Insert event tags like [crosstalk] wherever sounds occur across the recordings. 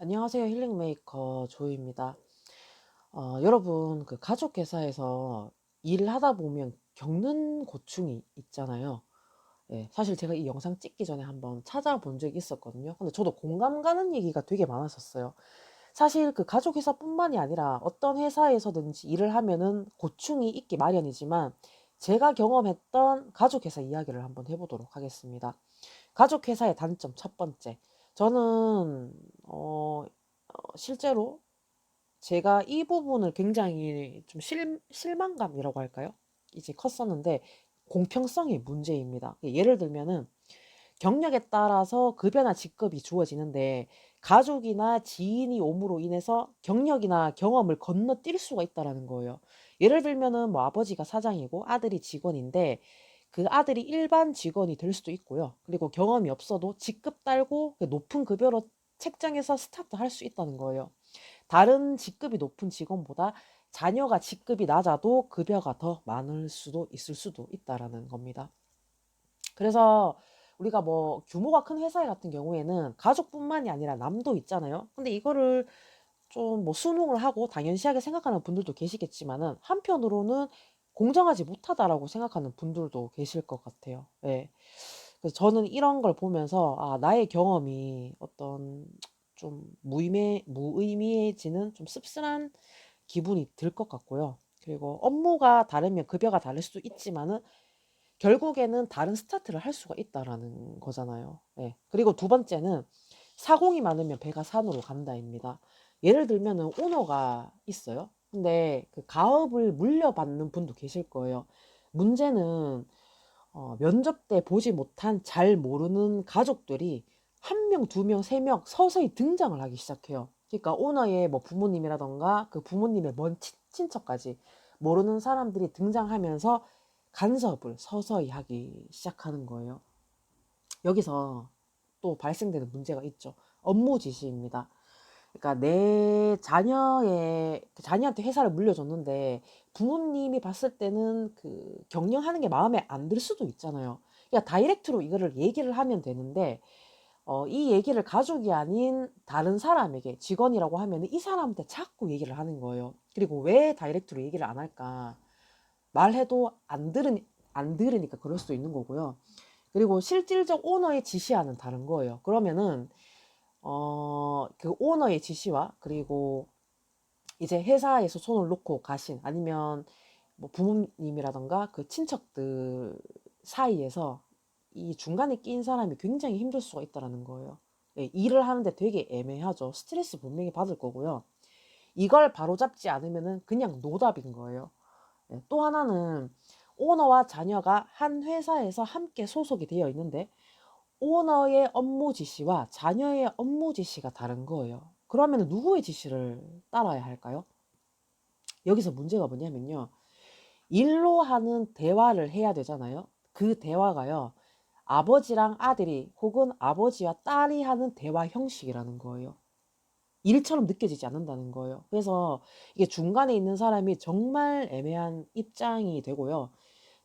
안녕하세요. 힐링 메이커 조이입니다. 어, 여러분, 그 가족 회사에서 일을 하다 보면 겪는 고충이 있잖아요. 예, 사실 제가 이 영상 찍기 전에 한번 찾아본 적이 있었거든요. 근데 저도 공감 가는 얘기가 되게 많았었어요. 사실 그 가족 회사뿐만이 아니라 어떤 회사에서든지 일을 하면은 고충이 있기 마련이지만 제가 경험했던 가족 회사 이야기를 한번 해보도록 하겠습니다. 가족 회사의 단점 첫 번째. 저는 어, 어, 실제로 제가 이 부분을 굉장히 좀 실, 실망감이라고 할까요? 이제 컸었는데 공평성의 문제입니다. 예를 들면은 경력에 따라서 급여나 직급이 주어지는데 가족이나 지인이 옴으로 인해서 경력이나 경험을 건너뛸 수가 있다라는 거예요. 예를 들면은 뭐 아버지가 사장이고 아들이 직원인데 그 아들이 일반 직원이 될 수도 있고요. 그리고 경험이 없어도 직급 딸고 그 높은 급여로 책장에서 스타트 할 수 있다는 거예요. 다른 직급이 높은 직원보다 자녀가 직급이 낮아도 급여가 더 많을 수도 있을 수도 있다라는 겁니다. 그래서 우리가 뭐 규모가 큰 회사 같은 경우에는 가족뿐만이 아니라 남도 있잖아요. 근데 이거를 좀뭐 순응을 하고 당연시하게 생각하는 분들도 계시겠지만은 한편으로는 공정하지 못하다라고 생각하는 분들도 계실 것 같아요. 예. 그래서 저는 이런 걸 보면서 아, 나의 경험이 어떤 좀 무의미, 무의미해지는 좀 씁쓸한 기분이 들 것 같고요. 그리고 업무가 다르면 급여가 다를 수도 있지만은 결국에는 다른 스타트를 할 수가 있다라는 거잖아요. 예. 그리고 두 번째는 사공이 많으면 배가 산으로 간다입니다. 예를 들면은 오너가 있어요. 근데 그 가업을 물려받는 분도 계실 거예요. 문제는 어, 면접 때 보지 못한 잘 모르는 가족들이 한 명, 두 명, 세 명 서서히 등장을 하기 시작해요. 그러니까 오너의 뭐 부모님이라던가 그 부모님의 먼 친, 친척까지 모르는 사람들이 등장하면서 간섭을 서서히 하기 시작하는 거예요. 여기서 또 발생되는 문제가 있죠. 업무 지시입니다. 그러니까 내 자녀의 그 자녀한테 회사를 물려줬는데 부모님이 봤을 때는 그 경영하는 게 마음에 안 들 수도 있잖아요. 그러니까 다이렉트로 이거를 얘기를 하면 되는데 어, 이 얘기를 가족이 아닌 다른 사람에게 직원이라고 하면 이 사람한테 자꾸 얘기를 하는 거예요. 그리고 왜 다이렉트로 얘기를 안 할까? 말해도 안 들으니 안 들으니까 그럴 수도 있는 거고요. 그리고 실질적 오너의 지시와는 다른 거예요. 그러면은 어, 그 오너의 지시와 그리고 이제 회사에서 손을 놓고 가신 아니면 뭐 부모님이라던가 그 친척들 사이에서 이 중간에 끼인 사람이 굉장히 힘들 수가 있다라는 거예요. 예, 일을 하는데 되게 애매하죠. 스트레스 분명히 받을 거고요. 이걸 바로잡지 않으면은 그냥 노답인 거예요. 예, 또 하나는 오너와 자녀가 한 회사에서 함께 소속이 되어 있는데 오너의 업무 지시와 자녀의 업무 지시가 다른 거예요. 그러면 누구의 지시를 따라야 할까요? 여기서 문제가 뭐냐면요. 일로 하는 대화를 해야 되잖아요. 그 대화가요. 아버지랑 아들이 혹은 아버지와 딸이 하는 대화 형식이라는 거예요. 일처럼 느껴지지 않는다는 거예요. 그래서 이게 중간에 있는 사람이 정말 애매한 입장이 되고요.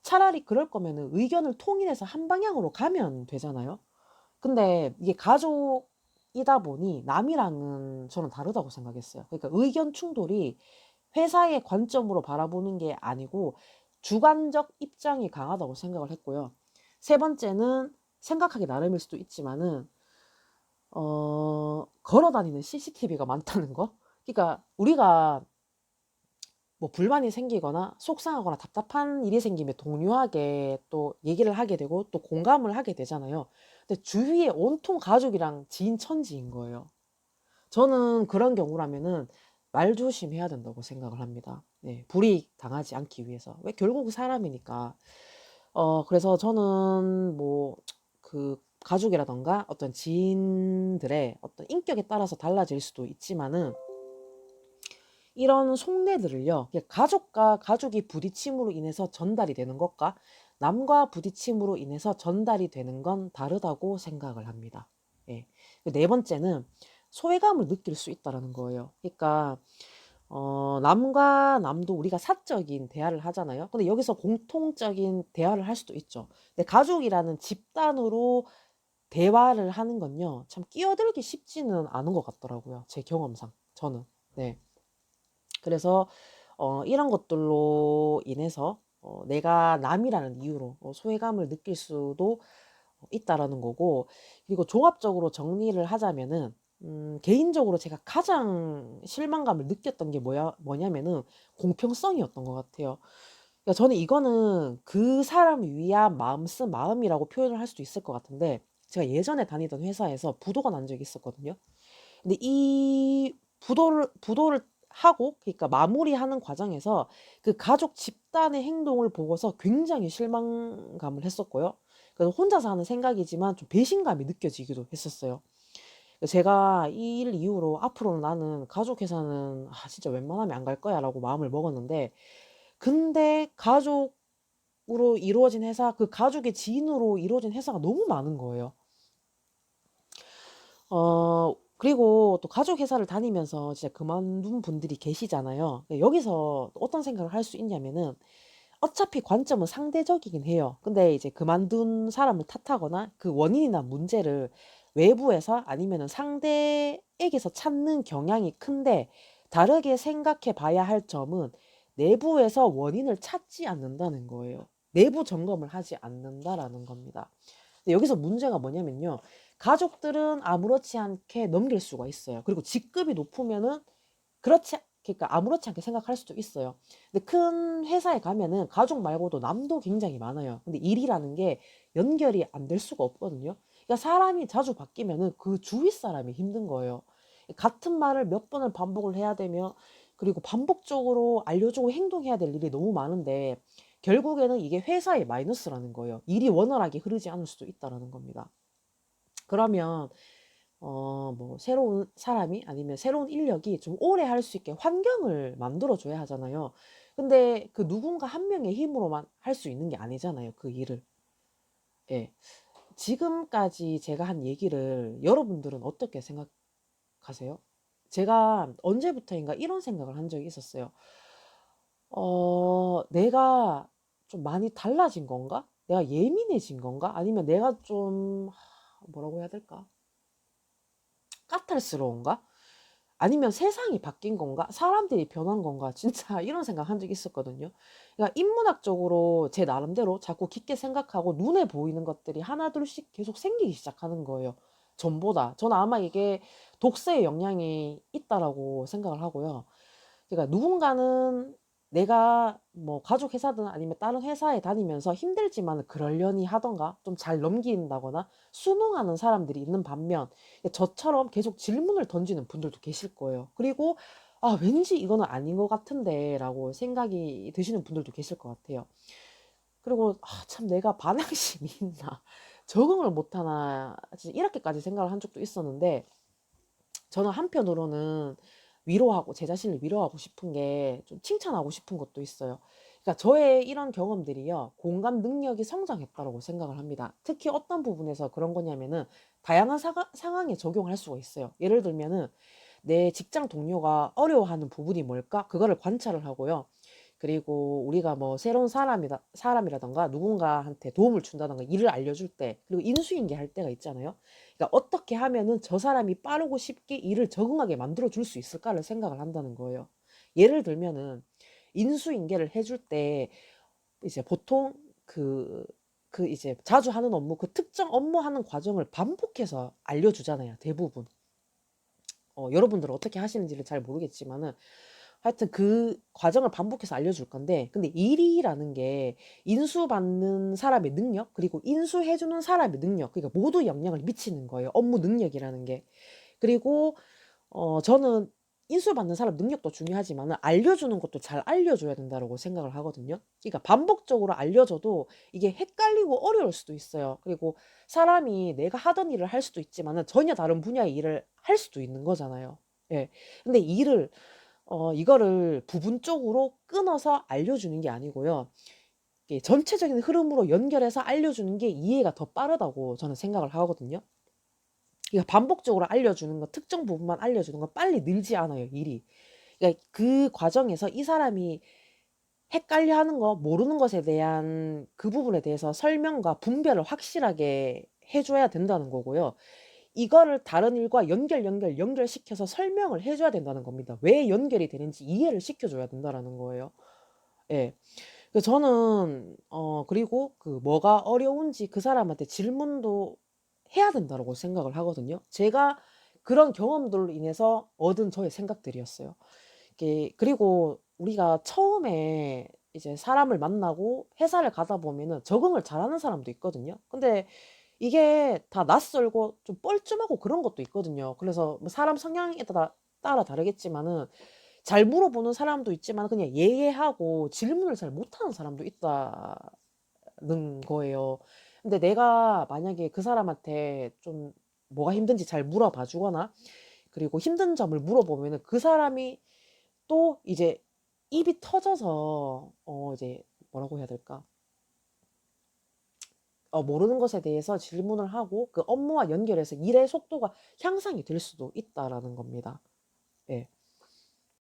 차라리 그럴 거면은 의견을 통일해서 한 방향으로 가면 되잖아요. 근데 이게 가족이다 보니 남이랑은 저는 다르다고 생각했어요. 그러니까 의견 충돌이 회사의 관점으로 바라보는 게 아니고 주관적 입장이 강하다고 생각을 했고요. 세 번째는 생각하기 나름일 수도 있지만은 어, 걸어 다니는 CCTV가 많다는 거. 그러니까 우리가 뭐 불만이 생기거나 속상하거나 답답한 일이 생기면 동료에게 또 얘기를 하게 되고 또 공감을 하게 되잖아요. 근데 주위에 온통 가족이랑 지인 천지인 거예요. 저는 그런 경우라면은 말 조심해야 된다고 생각을 합니다. 네, 불이익 당하지 않기 위해서. 왜 결국 사람이니까. 어, 그래서 저는 뭐 그 가족이라던가 어떤 지인들의 어떤 인격에 따라서 달라질 수도 있지만은 이런 속내들을요, 가족과 가족이 부딪힘으로 인해서 전달이 되는 것과 남과 부딪힘으로 인해서 전달이 되는 건 다르다고 생각을 합니다. 예. 그네 번째는 소외감을 느낄 수 있다라는 거예요. 그러니까 어, 남과 남도 우리가 사적인 대화를 하잖아요. 근데 여기서 공통적인 대화를 할 수도 있죠. 근데 가족이라는 집단으로 대화를 하는 건요. 참 끼어들기 쉽지는 않은 것 같더라고요. 제 경험상 저는. 네. 그래서 어 이런 것들로 인해서 어 내가 남이라는 이유로 어 소외감을 느낄 수도 어 있다라는 거고 그리고 종합적으로 정리를 하자면은 음 개인적으로 제가 가장 실망감을 느꼈던 게 뭐야 뭐냐면은 공평성이었던 것 같아요. 그러니까 저는 이거는 그 사람을 위한 마음 쓴 마음이라고 표현을 할 수도 있을 것 같은데 제가 예전에 다니던 회사에서 부도가 난 적이 있었거든요. 근데 이 부도를 부도를 하고 그러니까 마무리하는 과정에서 그 가족 집단의 행동을 보고서 굉장히 실망감을 했었고요. 그래서 혼자서 하는 생각이지만 좀 배신감이 느껴지기도 했었어요. 제가 이 일 이후로 '앞으로는 나는 가족 회사는 아 진짜 웬만하면 안 갈 거야.'라고 마음을 먹었는데 근데 가족으로 이루어진 회사 그 가족의 지인으로 이루어진 회사가 너무 많은 거예요. 어 그리고 또 가족 회사를 다니면서 진짜 그만둔 분들이 계시잖아요. 네 여기서 어떤 생각을 할 수 있냐면은 어차피 관점은 상대적이긴 해요. 근데 이제 그만둔 사람을 탓하거나 그 원인이나 문제를 외부에서 아니면은 상대에게서 찾는 경향이 큰데 다르게 생각해 봐야 할 점은 내부에서 원인을 찾지 않는다는 거예요. 내부 점검을 하지 않는다라는 겁니다. 근데 여기서 문제가 뭐냐면요. 가족들은 아무렇지 않게 넘길 수가 있어요. 그리고 직급이 높으면은 그렇지 그러니까 아무렇지 않게 생각할 수도 있어요. 근데 큰 회사에 가면은 가족 말고도 남도 굉장히 많아요. 근데 일이라는 게 연결이 안 될 수가 없거든요. 그러니까 사람이 자주 바뀌면은 그 주위 사람이 힘든 거예요. 같은 말을 몇 번을 반복을 해야 되며 그리고 반복적으로 알려주고 행동해야 될 일이 너무 많은데 결국에는 이게 회사의 마이너스라는 거예요. 일이 원활하게 흐르지 않을 수도 있다라는 겁니다. 그러면 어 뭐 새로운 사람이 아니면 새로운 인력이 좀 오래 할 수 있게 환경을 만들어 줘야 하잖아요. 근데 그 누군가 한 명의 힘으로만 할 수 있는 게 아니잖아요, 그 일을. 예. 지금까지 제가 한 얘기를 여러분들은 어떻게 생각하세요? 제가 언제부터인가 이런 생각을 한 적이 있었어요. 어 '내가 좀 많이 달라진 건가? 내가 예민해진 건가? 아니면 내가 좀 뭐라고 해야 될까? 까탈스러운가? 아니면 세상이 바뀐 건가? 사람들이 변한 건가? [laughs] 진짜 이런 생각 한 적이 있었거든요. 그러니까 인문학적으로 제 나름대로 자꾸 깊게 생각하고 눈에 보이는 것들이 하나둘씩 계속 생기기 시작하는 거예요, 전보다. 저는 아마 이게 독서의 영향이 있다라고 생각을 하고요. 그러니까 누군가는 내가 뭐 가족 회사든 아니면 다른 회사에 다니면서 힘들지만은 그러려니 하던가 좀 잘 넘긴다거나 순응하는 사람들이 있는 반면 저처럼 계속 질문을 던지는 분들도 계실 거예요. 그리고 '아 왠지 이거는 아닌 것 같은데.'라고 생각이 드시는 분들도 계실 것 같아요. 그리고 '아 참 내가 반항심이 [laughs] 있나. 적응을 못 하나.' 진짜 이렇게까지 생각을 한 적도 있었는데 저는 한편으로는 위로하고 제 자신을 위로하고 싶은 게 좀 칭찬하고 싶은 것도 있어요. 그러니까 저의 이런 경험들이요. 공감 능력이 성장했다라고 생각을 합니다. 특히 어떤 부분에서 그런 거냐면은 다양한 사가 상황에 적용할 수가 있어요. 예를 들면은 내 직장 동료가 어려워하는 부분이 뭘까? 그거를 관찰을 하고요. 그리고 우리가 뭐 새로운 사람이다 사람이라든가 누군가한테 도움을 준다든가 일을 알려줄 때 그리고 인수인계 할 때가 있잖아요. 그러니까 '어떻게 하면은 저 사람이 빠르고 쉽게 일을 적응하게 만들어 줄 수 있을까?'를 생각을 한다는 거예요. 예를 들면은 인수인계를 해줄 때 이제 보통 그 그 이제 자주 하는 업무 그 특정 업무 하는 과정을 반복해서 알려주잖아요, 대부분. 어 여러분들은 어떻게 하시는지를 잘 모르겠지만은 하여튼 그 과정을 반복해서 알려줄 건데 근데 일이라는 게 인수받는 사람의 능력 그리고 인수해 주는 사람의 능력 그러니까 모두 영향을 미치는 거예요, 업무 능력이라는 게. 그리고 어 저는 인수받는 사람 능력도 중요하지만은 알려주는 것도 잘 알려줘야 된다라고 생각을 하거든요. 그러니까 반복적으로 알려줘도 이게 헷갈리고 어려울 수도 있어요. 그리고 사람이 내가 하던 일을 할 수도 있지만은 전혀 다른 분야의 일을 할 수도 있는 거잖아요. 예. 근데 일을 어 이거를 부분적으로 끊어서 알려주는 게 아니고요. 전체적인 흐름으로 연결해서 알려주는 게 이해가 더 빠르다고 저는 생각을 하거든요. 그러니까 반복적으로 알려주는 거 특정 부분만 알려주는 건 빨리 늘지 않아요, 일이. 그러니까 그 과정에서 이 사람이 헷갈려 하는 거 모르는 것에 대한 그 부분에 대해서 설명과 분별을 확실하게 해 줘야 된다는 거고요. 이거를 다른 일과 연결, 연결, 연결시켜서 설명을 해 줘야 된다는 겁니다. 왜 연결이 되는지 이해를 시켜 줘야 된다라는 거예요. 예. 그 저는 어 그리고 그 뭐가 어려운지 그 사람한테 질문도 해야 된다라고 생각을 하거든요. 제가 그런 경험들로 인해서 얻은 저의 생각들이었어요. 이게 그리고 우리가 처음에 이제 사람을 만나고 회사를 가다 보면은 적응을 잘하는 사람도 있거든요. 근데 이게 다 낯설고 좀 뻘쭘하고 그런 것도 있거든요. 그래서 뭐 사람 성향에 따라 따라 다르겠지만은 잘 물어보는 사람도 있지만 그냥 예예하고 질문을 잘 못하는 사람도 있다는 거예요. 근데 내가 만약에 그 사람한테 좀 뭐가 힘든지 잘 물어봐 주거나 그리고 힘든 점을 물어보면은 그 사람이 또 이제 입이 터져서 어 이제 뭐라고 해야 될까? 어 모르는 것에 대해서 질문을 하고 그 업무와 연결해서 일의 속도가 향상이 될 수도 있다라는 겁니다. 예.